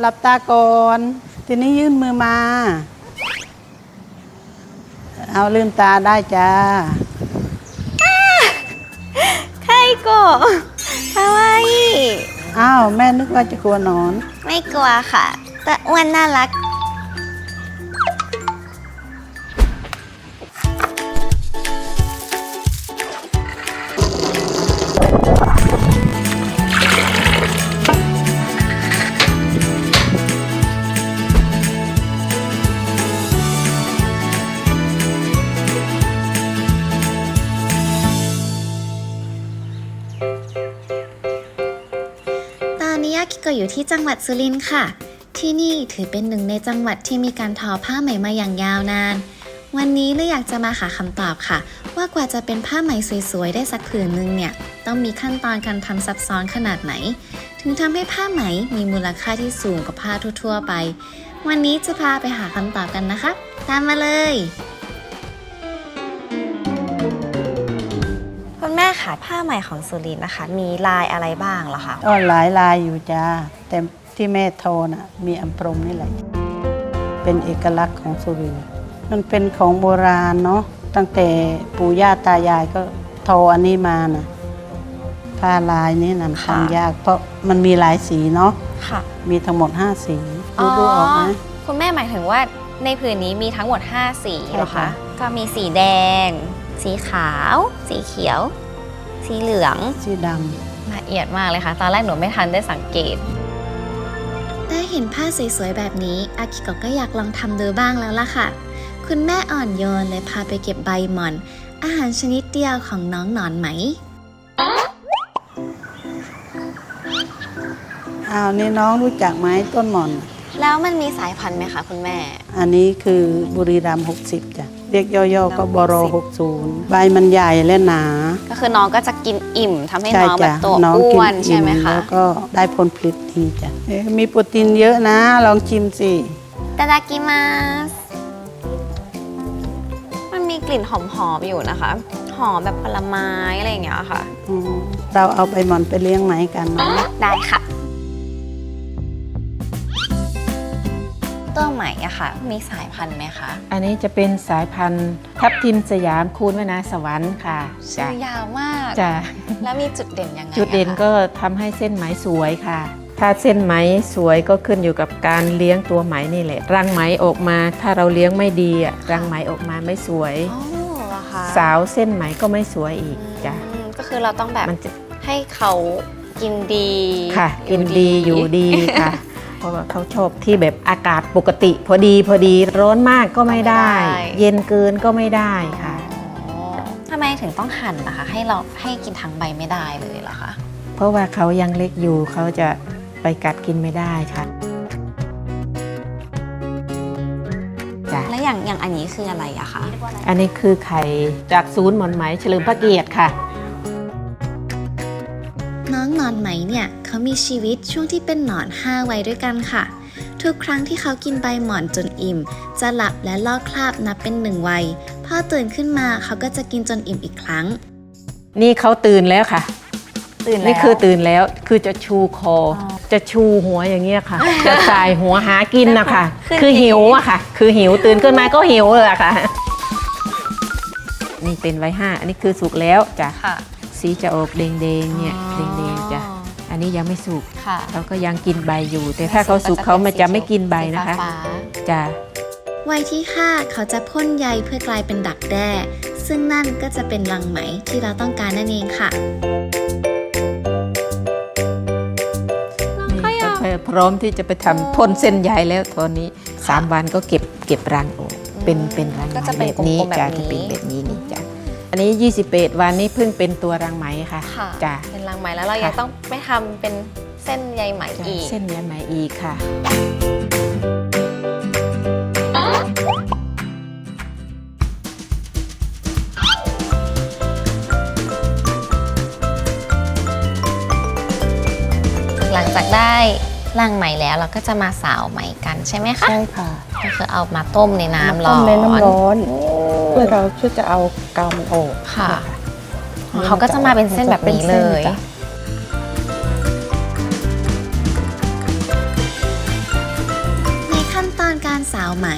หลับตาก่อน ทีนี้ยื่นมือมา เอาลืมตาได้จ้าไคโกะคาวาอิอ้าว แม่นึกว่าจะกลัวนอน ไม่กลัวค่ะ แต่อ้วนน่ารัก กิโกะอยู่ที่จังหวัดสุรินทร์ค่ะ ที่นี่ถือเป็นหนึ่งในจังหวัดที่มีการทอผ้าไหมมาอย่างยาวนาน วันนี้เลยอยากจะมาหาคำตอบค่ะ ว่ากว่าจะเป็นผ้าไหมสวยๆ ได้สักผืนหนึ่งเนี่ย ต้องมีขั้นตอนการทำซับซ้อนขนาดไหน ถึงทำให้ผ้าไหมมีมูลค่าที่สูงกว่าผ้าทั่วๆไป วันนี้จะพาไปหาคำตอบกันนะคะ ตามมาเลย ม่ค่ะผ้าไหมของสุรินทร์นะคะ มีลายอะไรบ้างเหรอคะ ก็หลายลายอยู่จ้าแต่ที่แม่โทรน่ะมีอัมพรมนี่แหละ เป็นเอกลักษณ์ของสุรินทร์มันเป็นของโบราณเนาะตั้งแต่ปู่ย่าตายายก็โทรอันนี้มานะผ้าลายนี้นะค่ะ ทำยาก เพราะมันมีหลายสีเนาะค่ะ มีทั้งหมด 5 สีดูดูออกไหม คุณแม่หมายถึงว่าในผืนนี้มีทั้งหมด 5 สีเหรอใช่ค่ะ คะ ก็มีสีแดง สีขาว สีเขียว สีเหลือง สีดละเอียดมากเลยค่ะ ตอนแรกหนูไม่ทันได้สังเกต ได้เห็นผ้าสวยๆ แบบนี้ อากิโกะก็อยากลองทำดูบ้างแล้วล่ะค่ะ คุณแม่อ่อนโยนเลยพาไปเก็บใบหม่อน อาหารชนิดเดียวของน้องหนอนไหมำอ้าวนี่น้องรู้จักไหมต้นหม่อน แล้วมันมีสายพันธุ์ไหมคะคุณแม่ อันนี้คือบุรีรัมย์60จ้ะเรียกย่อๆก็บร60 60 ใบมันใหญ่และหนา ก็คือน้องก็จะกินอิ่มทำให้ใช่น้องแบจ้ะบตัวน้องอ้กิวนนใช่ไหมอิ่มคะแล้วก็ได้ผลผลิตดีจ้ะเอ๊ะมีโปรตีนเยอะนะ ลองชิมสิ ตาดากิมาสมันมีกลิ่นหอมๆอยู่นะคะ หอมแบบผลไม้อะไรอย่างเงี้ยค่ะอืมเราเอาไปหมอนไปเลี้ยงไหมกันนะ ได้ค่ะ ตัวใหม่อะค่ะ มีสายพันธุ์ไหมคะ อันนี้จะเป็นสายพันธุ์ทับทิมสยามคูณวนาสวรรค์ค่ะชื่จ้ะอยาวมากจ้ะแล้วมีจุดเด่นยังไงอะคะจุดเด่นก็ทำให้เส้นไหมสวยค่ะ ถ้าเส้นไหมสวยก็ขึ้นอยู่กับการเลี้ยงตัวไหมนี่แหละ รังไหมออกมา ถ้าเราเลี้ยงไม่ดีอะรังไหมออกมาไม่สวยอ๋อเหรอคะสาวเส้นไหมก็ไม่สวยอีกจ้ะอืมก็คือเราต้องแบบมันจะให้เขากินดีค่ะ กินดีอยู่ดีค่ะ เพราะว่าเขาชอบที่แบบอากาศปกติพอดีพอดีร้อนมากก็ไม่ได้ เย็นเกินก็ไม่ได้ค่ะ อ๋อทำไมถึงต้องหั่นนะคะ ให้เราให้กินทั้งใบไม่ได้เลยเหรอคะเพราะว่าเขายังเล็กอยู่เขาจะไปกัดกินไม่ได้ค่ะจ้ะแล้วอย่างอย่างอันนี้คืออะไรอะคะอันนี้คือไข่จากศูนย์หมอนไหมเฉลิมพระเกียรติค่ะ น้องหนอนไหมเนี่ยเขามีชีวิตช่วงที่เป็นหนอน5วัยด้วยกันค่ะ ทุกครั้งที่เขากินใบหมอนจนอิ่ม จะหลับและลอกคราบนับเป็นหนึ่งวัยพอตื่นขึ้นมาเขาก็จะกินจนอิ่มอีกครั้ง นี่เขาตื่นแล้วค่ะ ตื่นแล้วนี่คือตื่นแล้วคือจะชูคอออจะชูหัวอย่างเงี้ยค่ะ จะสายหัวหากินนะคะคือคือหิวอะค่ะ คือหิวตื่นขึ้นมาก็หิวเลยอะค่ะ นี่เป็นไว้ห้าอันนี้คือสุกแล้วจ้ะค่ะ สีจะออกแดงๆเนี่ยอ๋อแดงๆจ้ะอันนี้ยังไม่สุกค่ะเขาก็ยังกินใบอยู่ แต่ถ้าเขาสุกเขามันจะไม่กินใบนะคะสีฟ้าจ้ะวัยที่ 5 เขาจะพ่นใยเพื่อกลายเป็นดักแด้ ซึ่งนั่นก็จะเป็นรังไหมที่เราต้องการนั่นเองค่ะนี่ก็พร้อมที่จะไปทำพ่นเส้นใยแล้วตอนนี้สามวันก็เก็บเก็บรังออกเป็นเป็นรังไหมก็จะเป็นแบบนี้กลมๆแบบจ้ะนี้จะเป็นแบบนี้นี่จ้ะ อันนี้ 21 วันนี้เพิ่งเป็นตัวรังไหมค่ะค่ะจ้ะเป็นรังไหมแล้วเราค่ะยังต้องไปทำเป็นเส้นใยไหมจ้ะอีก เส้นใยไหมอีกค่ะหลังจากได้รังไหมแล้วเราก็จะมาสาวไหมกันใช่ไหมคะ ใช่ค่ะ ก็คือเอามาต้มในน้ำร้ต้อมนในน้ำร้อนเพื่อเราช่วยจะเอากาวมันออกค่ะ เขาก็จะมาเป็นเส้นแบบนี้เลยจ้ะสาวไหม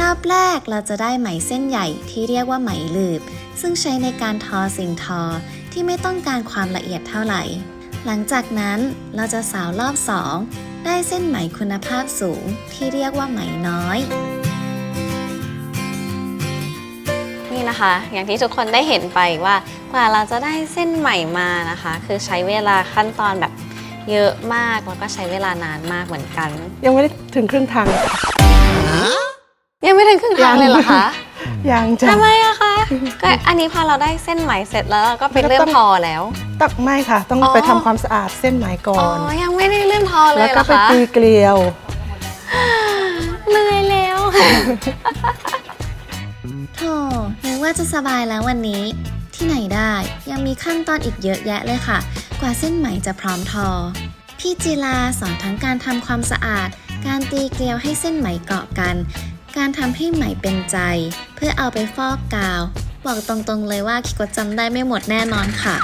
รอบแรกเราจะได้ไหมเส้นใหญ่ที่เรียกว่าไหมหลืบ ซึ่งใช้ในการทอสิ่งทอที่ไม่ต้องการความละเอียดเท่าไหร่ หลังจากนั้นเราจะสาวรอบสองได้เส้นไหมคุณภาพสูงที่เรียกว่าไหมน้อย นี่นะคะ อย่างที่ทุกคนได้เห็นไปว่ากว่าเราจะได้เส้นใหม่มานะคะ คือใช้เวลาขั้นตอนแบบเยอะมากแล้วก็ใช้เวลานานมากเหมือนกัน ยังไม่ได้ถึงครึ่งทางเลยค่ะยังไม่ถึงครึ่งทางเลยเหรอคะยังจ้ะทำไมอะคะก็อันนี้พอเราได้เส้นไหมเสร็จแล้วเราก็ไปเริ่มทอแล้วตักไม่ค่ะ ต้องอ๋อไปทำความสะอาดเส้นไหมก่ออ๋อนยังไม่ได้เริ่มทอเลแล้วยเหรก็อไปคะตีเกลียวเหนื่อยแล้ว โธ่นึกว่าจะสบายแล้ววันนี้ ที่ไหนได้ยังมีขั้นตอนอีกเยอะแยะเลยค่ะ กว่าเส้นไหมจะพร้อมทอ พี่จีลาสอนทั้งการทำความสะอาด การตีเกลียวให้เส้นไหมเกาะกัน การทำให้ไหมเป็นใจ เพื่อเอาไปฟอกกาว บอกตรงๆเลยว่าคิดว่าจำได้ไม่หมดแน่นอนค่ะ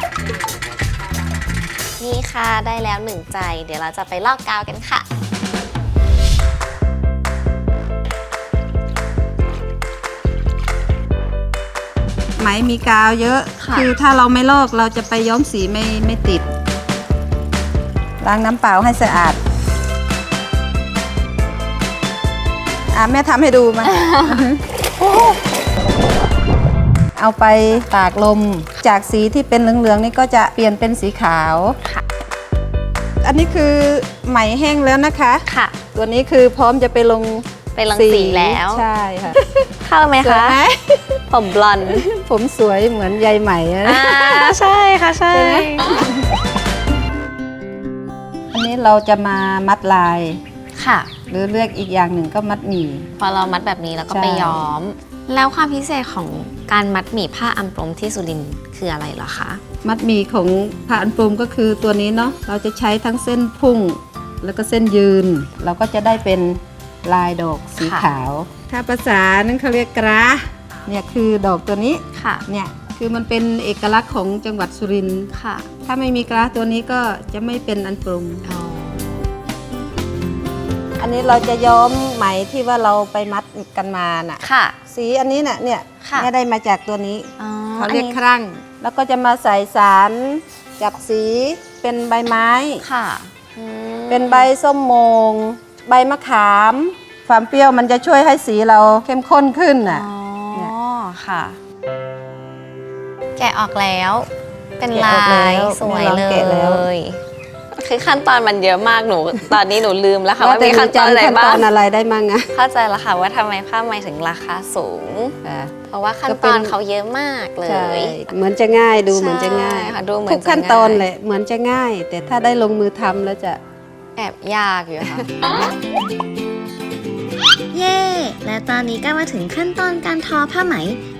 นี่ค่ะได้แล้วหนึ่งใจ เดี๋ยวเราจะไปลอกกาวกันค่ะ ไหมมีกาวเยอะค่ะคือถ้าเราไม่ลอกเราจะไปย้อมสีไม่ไม่ติด ล้างน้ำเปล่าให้สะอาดอะแม่ทำให้ดูมา เอาไปตากลม จากสีที่เป็นเหลืองๆนี่ก็จะเปลี่ยนเป็นสีขาวอันนี้คือไหมแห้งแล้วนะคะ ค่ะ ตัวนี้คือพร้อมจะไปลง ไปลงสีแล้วใช่ค่ะ เข้าไหมสวยคะไหมผมบลอนด์ผมสวยเหมือนยายไหมอะนะอ่าใช่ค่ะใช่ใช่ไหมอันนี้เราจะมามัดลาย ค่ะ หรือเรียกอีกอย่างหนึ่งก็มัดหมี่ พอเรามัดแบบนี้แล้วก็ใช่ ไปย้อม แล้วความพิเศษของการมัดหมี่ผ้าอัมปรมที่สุรินทร์คืออะไรเหรอคะ มัดหมี่ของผ่าอันปรุงก็คือตัวนี้เนาะเราจะใช้ทั้งเส้นพุ่ง แล้วก็เส้นยืน เราก็จะได้เป็น ลายดอกสีค่ะขาว ถ้าภาษานั้นเขาเรียกกราเนี่ยคือดอกตัวนี้ค่ะเนี่ยคือมันเป็นเอกลักษณ์ของจังหวัดสุรินทร์ค่ะ ถ้าไม่มีกราตัวนี้ก็จะไม่เป็นอันปรุงอ๋ออันนี้เราจะย้อมไหมที่ว่าเราไปมัดกันมาน่ะค่ะ สีอันนี้น่ะเนี่ยค่ะไม่ได้มาจากตัวนี้อ๋อเขาเรียกอันนี้ครั่ง แล้วก็จะมาใส่สารจับสีเป็นใบไม้ค่ะอืมเป็นใบส้มโมง ใบมะขามความเปรี้ยวมันจะช่วยให้สีเราเข้มข้นขึ้นอ๋น่ะอเนี่ย ค่ะ แกะออกแล้ว เป็นแกะลาออกแล้วยสวยแม่ลองเลแกะแล้ว ย คือขั้นตอนมันเยอะมากหนู ตอนนี้หนูลืมแล้วค่ะว่าแต่มีขั้นตอนอะไรขั้นบ้าตองนอะไรได้มั่งอะเข้าใจแล้วค่ะว่าทำไมผ้าไหมถึงราคาสูงเพราะว่าขั้นตอนเขาเยอะมากเลใช่ย เหมือนจะง่ายดูเหมือนจะง่ายใช่ค่ะดูเหมือนทุกขั้นจะง่าย ตอนเลยเหมือนจะง่าย แต่ถ้าได้ลงมือทำแล้วจะ แอบยากอยู่ค่ะ เย้ และตอนนี้ก็มาถึงขั้นตอนการทอผ้าไหม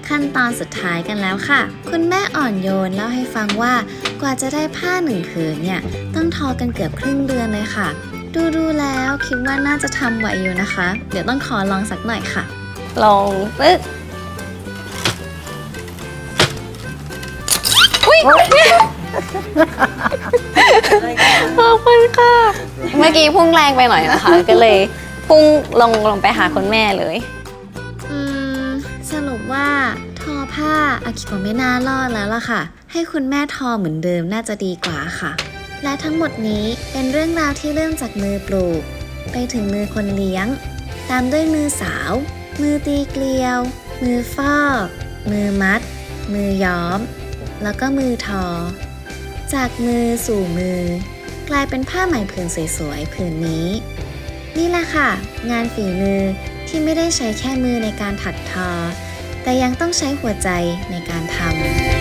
ขั้นตอนสุดท้ายกันแล้วค่ะ คุณแม่อ่อนโยนเล่าให้ฟังว่ากว่าจะได้ผ้าหนึ่งผืนเนี่ย ต้องทอกันเกือบครึ่งเดือนเลยค่ะ ดูดูๆแล้วคิดว่าน่าจะทำไหวอยู่นะคะ เดี๋ยวต้องขอลองสักหน่อยค่ะลงปึ๊ก ขอบคุณค่ะ เมื่อกี้พุ่งแรงไปหน่อยนะคะ ก็เลยพุ่งลงลงไปหาคุณแม่เลย อืมสรุปว่าทอผ้าอากิโกะไม่น่ารอดแล้วล่ะค่ะ ให้คุณแม่ทอเหมือนเดิมน่าจะดีกว่าค่ะ และทั้งหมดนี้เป็นเรื่องราวที่เริ่มจากมือปลูก ไปถึงมือคนเลี้ยง ตามด้วยมือสาว มือตีเกลียว มือฟอก มือมัด มือย้อม แล้วก็มือทอ จากมือสู่มือ กลายเป็นผ้าไหมผืนสวยๆผืนนี้ นี่แหละค่ะ งานฝีมือที่ไม่ได้ใช้แค่มือในการถักทอ แต่ยังต้องใช้หัวใจในการทำ